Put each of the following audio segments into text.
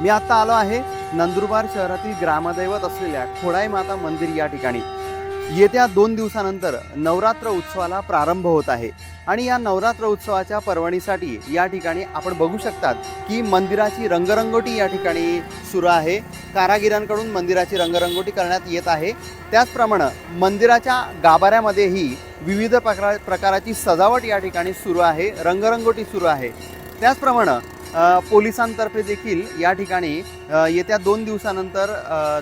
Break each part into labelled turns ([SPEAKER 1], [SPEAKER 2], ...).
[SPEAKER 1] मी आत्ता आलो आहे नंदुरबार शहरातील ग्रामदैवत असलेल्या खोडाई माता मंदिर या ठिकाणी. येत्या दोन दिवसानंतर नवरात्र उत्सवाला प्रारंभ होत आहे आणि या नवरात्र उत्सवाच्या पर्वणीसाठी या ठिकाणी आपण बघू शकतात की मंदिराची रंगरंगोटी या ठिकाणी सुरू आहे. कारागिरांकडून मंदिराची रंगरंगोटी करण्यात येत आहे. त्याचप्रमाणे मंदिराच्या गाभाऱ्यामध्येही विविध प्रकार प्रकाराची सजावट या ठिकाणी सुरू आहे. रंगरंगोटी सुरू आहे. त्याचप्रमाणे पोलिसांतर्फे देखील या ठिकाणी येत्या दोन दिवसानंतर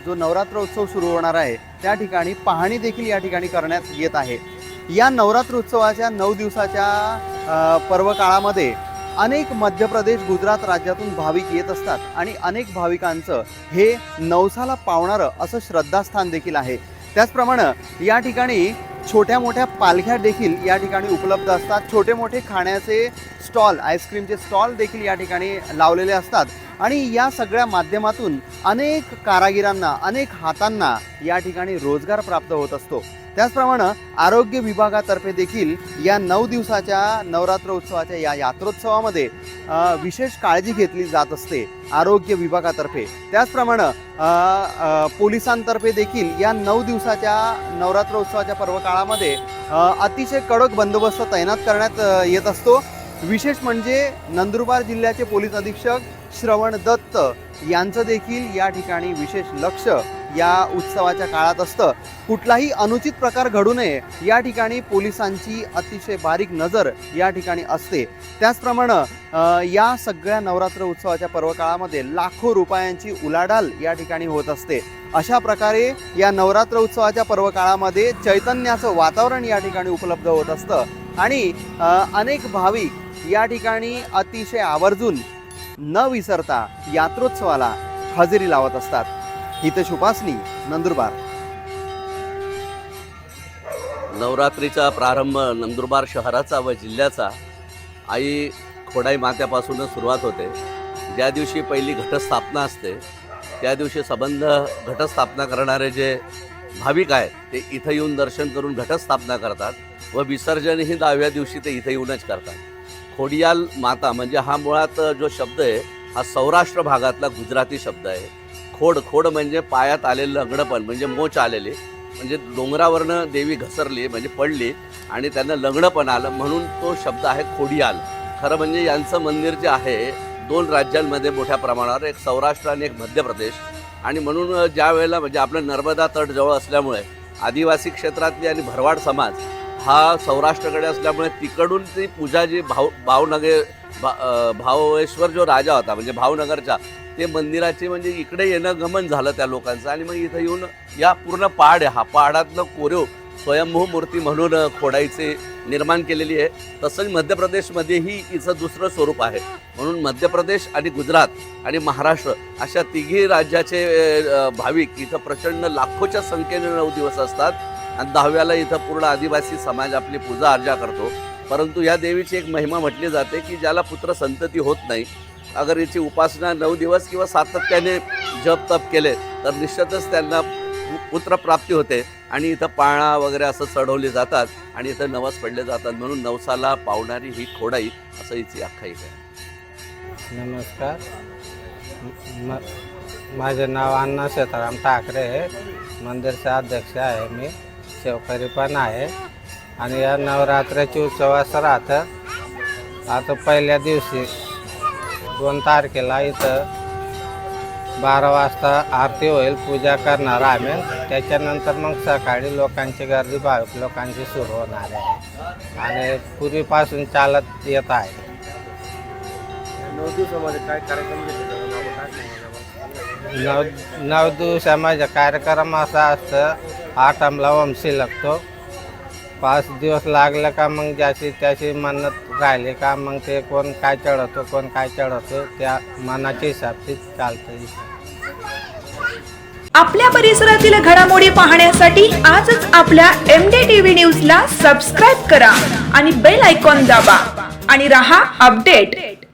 [SPEAKER 1] जो नवरात्र उत्सव सुरू होणार आहे त्या ठिकाणी पाहणी देखील या ठिकाणी करण्यात येत आहे. या नवरात्र उत्सवाच्या नऊ दिवसाच्या पर्व काळामध्ये अनेक मध्य प्रदेश गुजरात राज्यातून भाविक येत असतात आणि अनेक भाविकांचं हे नवसाला पावणारं असं श्रद्धास्थान देखील आहे. त्याचप्रमाणे या ठिकाणी छोट्या मोठ्या पालख्या देखील या ठिकाणी उपलब्ध असतात. छोटे मोठे खाण्याचे स्टॉल आईस्क्रीमचे स्टॉल देखील या ठिकाणी लावलेले असतात. आणि या सगळ्या माध्यमातून अनेक कारागिरांना अनेक हातांना या ठिकाणी रोजगार प्राप्त होत असतो. त्याचप्रमाणे आरोग्य विभागातर्फे देखील या नऊ दिवसाच्या नवरात्र उत्सवाच्या या यात्रोत्सवामध्ये विशेष काळजी घेतली जात असते आरोग्य विभागातर्फे. त्याचप्रमाणे पोलिसांतर्फे देखील या नऊ दिवसाच्या नवरात्र उत्सवाच्या पर्व काळामध्ये अतिशय कडक बंदोबस्त तैनात करण्यात येत असतो. विशेष म्हणजे नंदुरबार जिल्ह्याचे पोलीस अधीक्षक श्रवण दत्त यांचं देखील या ठिकाणी विशेष लक्ष या उत्सवाच्या काळात असतं. कुठलाही अनुचित प्रकार घडू नये या ठिकाणी पोलिसांची अतिशय बारीक नजर या ठिकाणी असते. त्याचप्रमाणे या सगळ्या नवरात्र उत्सवाच्या पर्वकाळामध्ये लाखो रुपयांची उलाढाल या ठिकाणी होत असते. अशा प्रकारे या नवरात्र उत्सवाच्या पर्वकाळामध्ये चैतन्याचं वातावरण या ठिकाणी उपलब्ध होत असतं. आणि अनेक भाविक या ठिकाणी अतिशय आवर्जून न विसरता यात्रोत्सवाला हजेरी लावत असतात. हितेश उपासनी नंदुरबार.
[SPEAKER 2] नवरात्रीचा प्रारंभ नंदुरबार शहराचा व जिल्ह्याचा आई खोडाई मात्यापासूनच सुरुवात होते. ज्या दिवशी पहिली घटस्थापना असते त्या दिवशी संबंध घटस्थापना करणारे जे भाविक आहेत ते इथं येऊन दर्शन करून घटस्थापना करतात व विसर्जनही दहाव्या दिवशी ते इथं येऊनच करतात. खोडियाल माता म्हणजे हा मुळात जो शब्द आहे हा सौराष्ट्र भागातला गुजराती शब्द आहे. खोड खोड म्हणजे पायात आलेलं लंगडपण म्हणजे मोच आलेले म्हणजे डोंगरावरनं देवी घसरली म्हणजे पडली आणि त्यांना लंगडपण आलं म्हणून तो शब्द आहे खोडियाल. खरं म्हणजे यांचं मंदिर जे आहे दोन राज्यांमध्ये मोठ्या प्रमाणावर एक सौराष्ट्र आणि एक मध्य प्रदेश आणि म्हणून ज्या वेळेला म्हणजे आपलं नर्मदा तट जवळ असल्यामुळे आदिवासी क्षेत्रातली आणि भरवाड समाज हा सौराष्ट्राकडे असल्यामुळे तिकडून ती पूजा जी भाव भावनगर भा भावेश्वर जो राजा होता म्हणजे भावनगरचा ते मंदिराचे म्हणजे इकडे येणं गमन झालं त्या लोकांचं. आणि मग इथं येऊन या पूर्ण पहाड आहे. हा पहाडातलं कोरीव स्वयंभू मूर्ती म्हणून खोडायचे निर्माण केलेली आहे. तसंच मध्य प्रदेशमध्येही हिचं दुसरं स्वरूप आहे. म्हणून मध्य प्रदेश आणि गुजरात आणि महाराष्ट्र अशा तिघी राज्याचे भाविक इथं प्रचंड लाखोच्या संख्येने नऊ दिवस असतात. आणि दहाव्याला इथं पूर्ण आदिवासी समाज आपली पूजा अर्जा करतो. परंतु या देवीची एक महिमा म्हटली जाते की ज्याला पुत्र संतती होत नाही. अगर याची उपासना नऊ दिवस किंवा सातत्याने जप तप केले तर निश्चितच त्यांना पुत्रप्राप्ती होते. आणि इथं पाळणा वगैरे असं चढवले जातात आणि इथं नवस पडले जातात. म्हणून नवसाला पावणारी ही खोडाई असं हिची आख्यायिका आहे.
[SPEAKER 3] नमस्कार. म- माझे नाव अण्णा सीताराम ठाकरे आहे. मंदिरचे अध्यक्ष आहे मी. सेवकरी पण आहे. आणि या नवरात्राची उत्सवास राहतं. आता पहिल्या दिवशी दोन तारखेला इथं बारा वाजता आरती होईल पूजा करणार आम्ही. त्याच्यानंतर मग सकाळी लोकांची गर्दी भाविक लोकांची सुरू होणार आहे. आणि पूर्वीपासून चालत येत आहे.
[SPEAKER 4] नऊ दिवसामध्ये काय कार्यक्रम
[SPEAKER 3] नऊ नऊ दिवसामध्ये कार्यक्रम असा असतं आठ आमला वंशी लागतो. पाच दिवस लागलं का मग ज्याची त्याची मन्नत राहिली का मग ते कोण काय चढवतो कोण काय चढवतो त्या मनाच्या हिसाबशी चालतं
[SPEAKER 5] आपल्या परिसरातील घडामोडी पाहण्यासाठी आजच आपल्या एम डी टीव्ही न्यूजला सबस्क्राईब करा आणि बेल आयकॉन दाबा. आणि रहा अपडेट.